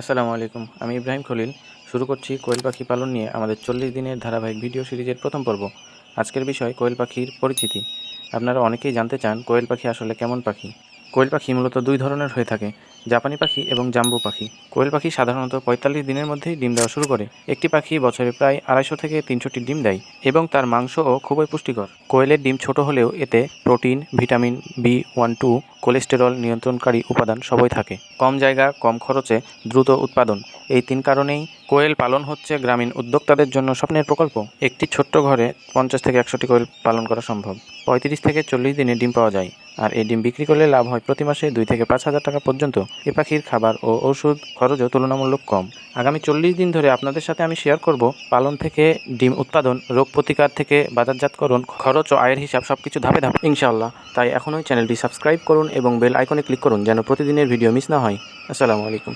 আসসালামু আলাইকুম, আমি ইব্রাহিম খলিল। শুরু করছি কোয়েল পাখি পালন নিয়ে আমাদের চল্লিশ দিনের ধারাবাহিক ভিডিও সিরিজের প্রথম পর্ব। আজকের বিষয় কোয়েল পাখির পরিচিতি। আপনারা অনেকেই জানতে চান কোয়েল পাখি আসলে কেমন পাখি। কোয়েল পাখি মূলত দুই ধরনের হয়ে থাকে, জাপানি পাখি এবং জাম্বু পাখি। কোয়েল পাখি সাধারণত পঁয়তাল্লিশ দিনের মধ্যেই ডিম দেওয়া শুরু করে। একটি পাখি বছরে প্রায় আড়াইশো থেকে তিনশোটি ডিম দেয় এবং তার মাংসও খুবই পুষ্টিকর। কোয়েলের ডিম ছোট হলেও এতে protein, vitamin B one two, cholesterol নিয়ন্ত্রণকারী উপাদান সবই থাকে। কম জায়গা, কম খরচে দ্রুত উৎপাদন। এই তিন কারণেই কোয়েল পালন হচ্ছে গ্রামীণ উদ্যোক্তাদের জন্য স্বপ্নের প্রকল্প। একটি ছোট্ট ঘরে পঞ্চাশ থেকে একশোটি কোয়েল পালন করা সম্ভব। পঁয়ত্রিশ থেকে চল্লিশ দিনে ডিম পাওয়া যায়। আর এই ডিম বিক্রি করলে লাভ হয় প্রতি মাসে দুই থেকে পাঁচ হাজার টাকা পর্যন্ত। এ পাখির খাবার ও ওষুধ খরচও তুলনামূলক কম। আগামী চল্লিশ দিন ধরে আপনাদের সাথে আমি শেয়ার করব পালন থেকে ডিম উৎপাদন, রোগ প্রতিকার থেকে বাজারজাতকরণ, খরচ ও আয়ের হিসাব সব কিছু ধাপে ধাপে। ইনশাআল্লাহ। তাই এখনই চ্যানেলটি সাবস্ক্রাইব করুন এবং বেল আইকনে ক্লিক করুন যেন প্রতিদিনের ভিডিও মিস না হয়। আসসালামু আলাইকুম।